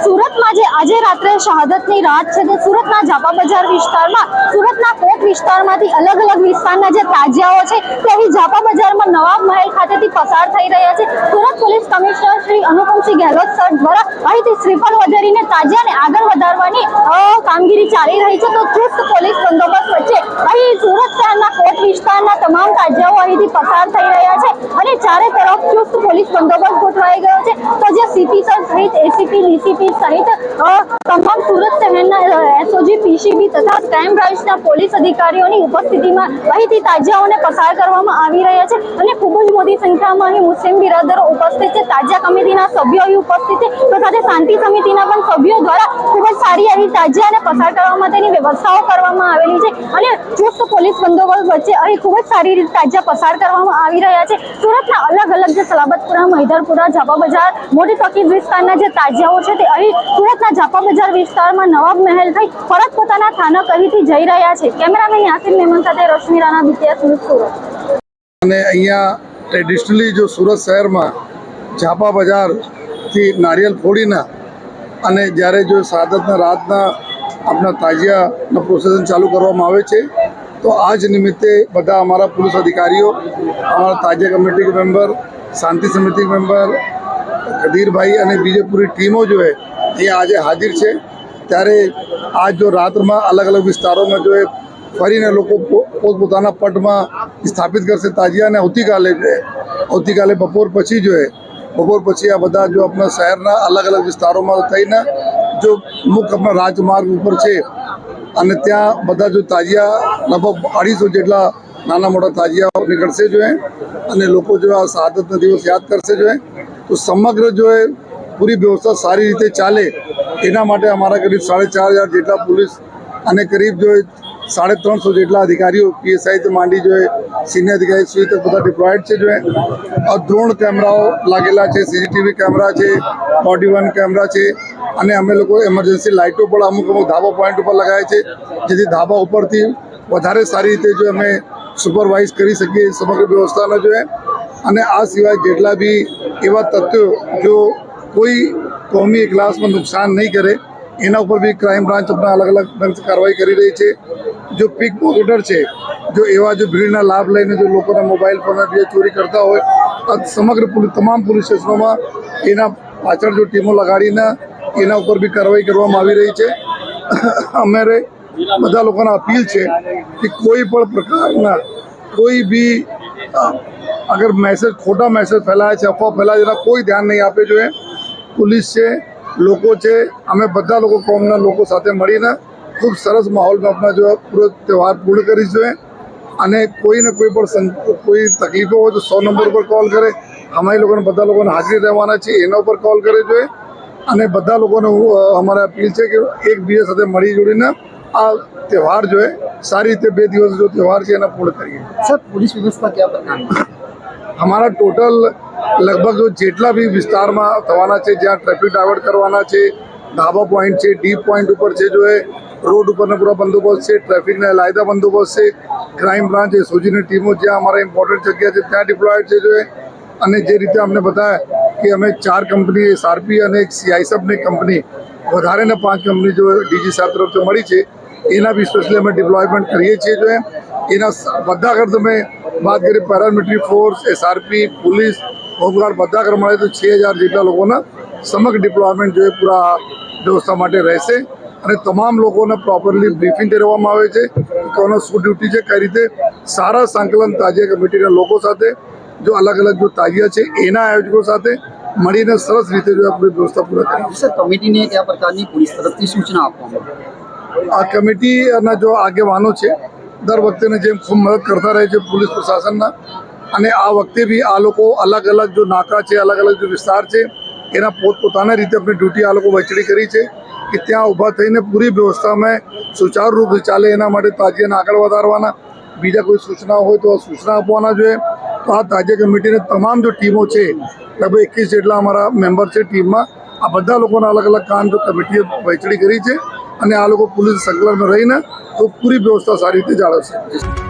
સુરતમાં જે આજે રાત્રે શહાદતની રાત છે તે સુરતના જાપા બજાર વિસ્તારમાં સુરતના કોટ વિસ્તારમાંથી અલગ અલગ વિસ્તારના જે તાજિયાઓ છે, તે અહીં જાપા બજારમાં નવાબ મહેલ ખાતેથી પસાર થઈ રહ્યા છે. Surat police commissioner Shri Anupamsinh Gehlot sir દ્વારા અહીંથી શ્રીફળ વધારીને તાજિયાને આગળ વધારવાની કામગીરી ચાલી રહી છે. તો ચુસ્ત પોલીસ બંદોબસ્ત વચ્ચે અહીં સુરત શહેરના કોટ વિસ્તારના તમામ તાજિયાઓ અહીંથી પસાર થઈ રહ્યા છે અને ચારે તરફ ચુસ્ત પોલીસ બંદોબસ્ત ગોઠવાઈ ગયો છે. તો જે સીપી સર સહિત, એસીપી, ડીસીપી સહિત તમામ સુરત શહેરના એસઓજી, પીસીબી તથા ક્રાઇમ બ્રાન્ચના પોલીસ અધિકારીઓની ઉપસ્થિતિમાં અહીંથી તાજાઓને પસાર કરવામાં આવી રહ્યા છે અને ખૂબ જ મોટી સંખ્યામાં અહીં મુસ્લિમ બિરાદરો ઉપસ્થિત છે. તાજા કમિટીના સભ્યો અહીં ઉપસ્થિત છે તો સાથે શાંતિ સમિતિના પણ સભ્યો દ્વારા ખૂબ જ સારી અહીં તાજિયાને પસાર કરવા માટેની વ્યવસ્થાઓ કરવામાં આવેલી છે અને ચુસ્ત પોલીસ બંદોબસ્ત વચ્ચે અહીં ખૂબ જ સારી રીતે તાજા પસાર કરવામાં આવી રહ્યા છે. સુરતના અલગ અલગ જે સલાબતપુરા મૈદરપુરા જાપા બજાર, મોટી તકીબ વિસ્તારના જે તાજિયાઓ છે તે અહીં સુરતના જાપા બજાર વિસ્તારમાં નવાબ મહેલ થઈ પરત પોતાના થાનક અહીંથી જઈ રહ્યા છે. અને અહીંયા ટ્રેડિશનલી જો સુરત શહેરમાં ઝાપા બજારથી નારિયેલ ફોડીને અને જ્યારે જો સાદતના રાતના આપણા તાજિયાના પ્રોસેસન ચાલુ કરવામાં આવે છે, તો આ જ નિમિત્તે બધા અમારા પોલીસ અધિકારીઓ, અમારા તાજિયા કમિટી મેમ્બર શાંતિ સમિતિ મેમ્બર કદીરભાઈ અને બીજી પૂરી ટીમો જો એ આજે હાજર છે. ત્યારે આજ જો રાત્રમાં અલગ અલગ વિસ્તારોમાં જો ફરીને લોકો પોતપોતાના પટમાં સ્થાપિત કરશે. તાજિયાને આવતીકાલે આવતીકાલે બપોર પછી જો બપોર પછી આ બધા જો આપણા શહેરના અલગ અલગ વિસ્તારોમાં થઈને જો મુખ્ય આપણા રાજમાર્ગ ઉપર છે અને ત્યાં બધા જો તાજિયા લગભગ અઢીસો જેટલા નાના મોટા તાજિયા નીકળશે જો અને લોકો જો આ શહાદતનો દિવસ યાદ કરશે જો તો સમગ્ર જો પૂરી વ્યવસ્થા સારી રીતે ચાલે એના માટે અમારા કરીબ સાડા ચાર હજાર જેટલા પોલીસ અને કરીબ જો સાડે ત્રણસો જેટલા અધિકારીઓ પીએસઆઈથી માંડી જોઈએ સિનિયર અધિકારી સુધી તો બધા ડિપ્લોયડ છે જોઈએ. અધ્રોણ કેમેરાઓ લાગેલા છે સીસીટીવી કેમેરા છે બોડી વન કેમેરા છે, અને અમે લોકો એમરજન્સી લાઇટો પણ અમુક અમુક ધાબા પોઈન્ટ ઉપર લગાવે છે, જેથી ધાબા ઉપરથી વધારે સારી રીતે જો અમે સુપરવાઇઝ કરી શકીએ સમગ્ર વ્યવસ્થાને જોઈએ. અને આ સિવાય જેટલા બી એવા તથ્યો જો કોઈ કોમી ક્લાસમાં નુકસાન નહીં કરે, એના ઉપર બી ક્રાઇમ બ્રાન્ચ આપણા અલગ અલગ ઢંગથી કાર્યવાહી કરી રહી છે. જો પીક પોકેટર છે, જો એવા જો ભીડના લાભ લઈને જો લોકોના મોબાઈલ ફોન જે ચોરી કરતા હોય સમગ્ર તમામ પોલીસ સ્ટેશનોમાં એના પાછળ જો ટીમો લગાડીને એના ઉપર બી કાર્યવાહી કરવામાં આવી રહી છે. અમારે બધા લોકોને અપીલ છે કે કોઈ પણ પ્રકારના કોઈ બી અગર મેસેજ, ખોટા મેસેજ ફેલાય છે, અફવા ફેલાય છે, એના કોઈ ધ્યાન નહીં આપે જોઈએ. પોલીસ છે, લોકો છે, અમે બધા લોકો કોમના લોકો સાથે મળીને ખૂબ સરસ માહોલમાં આપણે જો પૂરો તહેવાર પૂર્ણ કરી કરીશું અને કોઈને કોઈ પણ કોઈ તકલીફો હોય તો સો નંબર પર કોલ કરે. અમારી લોકોને બધા લોકોને હાજરી રહેવાના છે એના ઉપર કોલ કરે જોઈએ અને બધા લોકોને હું અમારા અપીલ છે કે એકબીજા સાથે મળી જોડીને આ તહેવાર જોઈએ સારી રીતે બે દિવસ જો તહેવાર છે એને પૂર્ણ કરીએ. સર પોલીસ વ્યવસ્થા ક્યાં પ્રકાર અમારા ટોટલ લગભગ જેટલા બી વિસ્તારમાં થવાના છે જ્યાં ટ્રાફિક ડાયવર્ટ કરવાના છે ધાબા પોઈન્ટ છે ડીપ પોઈન્ટ ઉપર છે જો રોડ ઉપરનો પૂરા બંદોબસ્ત છે, ટ્રાફિકના લાયદા બંદોબસ્ત છે. ક્રાઇમ બ્રાન્ચ એસઓજીની ટીમો જ્યાં અમારા ઇમ્પોર્ટન્ટ જગ્યા છે, ત્યાં ડિપ્લોયડ છે જો. અને જે રીતે અમને બતાવ્યા કે અમે ચાર કંપની એસઆરપી અને એક સીઆઈસબની કંપની વધારે ને પાંચ કંપની જો ડીજી સાહેબ તરફથી મળી છે, એના બી સ્પેશિયલી અમે ડિપ્લોયમેન્ટ કરીએ છીએ જો. એના બધા અગર તમે વાત કરીએ paramilitary force SRP police home guard બધા અગર મળે તો છ હજાર જેટલા લોકોના સમગ્ર ડિપ્લોયમેન્ટ જો પૂરા વ્યવસ્થા માટે રહેશે. અને તમામ લોકોને પ્રોપરલી બ્રીફિંગ કરવામાં આવે છે કોનો શું ડ્યુટી છે કઈ રીતે સારા સંકલન તાજિયા કમિટીના લોકો સાથે જો અલગ અલગ જો તાજિયા છે એના આયોજકો સાથે મળીને સરસ રીતે જો આપણે વ્યવસ્થા પૂરા કરી સર કમિટીને કયા પ્રકારની પોલીસ તરફથી સૂચના આપવામાં? આ કમિટીના જો આગેવાનો છે દર વખતેને જેમ ખૂબ મદદ કરતા રહે છે પોલીસ પ્રશાસનના અને આ વખતે બી આ લોકો અલગ અલગ જો નાકા છે અલગ અલગ જો વિસ્તાર છે એના પોતપોતાના રીતે આપણી ડ્યુટી આ લોકો વહેંચણી કરી છે કે ત્યાં ઊભા થઈને પૂરી વ્યવસ્થામાં સુચારુ રૂપે ચાલે એના માટે તાજિયાને આગળ વધારવાના. બીજા કોઈ સૂચના હોય તો સૂચના આપવાના જોઈએ. તો આ તાજિયા કમિટીની તમામ જો ટીમો છે, લગભગ એકવીસ જેટલા અમારા મેમ્બર છે ટીમમાં, આ બધા લોકોના અલગ અલગ કામ જો કમિટીએ વહેંચણી કરી છે અને આ લોકો પોલીસ સંકલનમાં રહીને તો પૂરી વ્યવસ્થા સારી રીતે જાળવશે.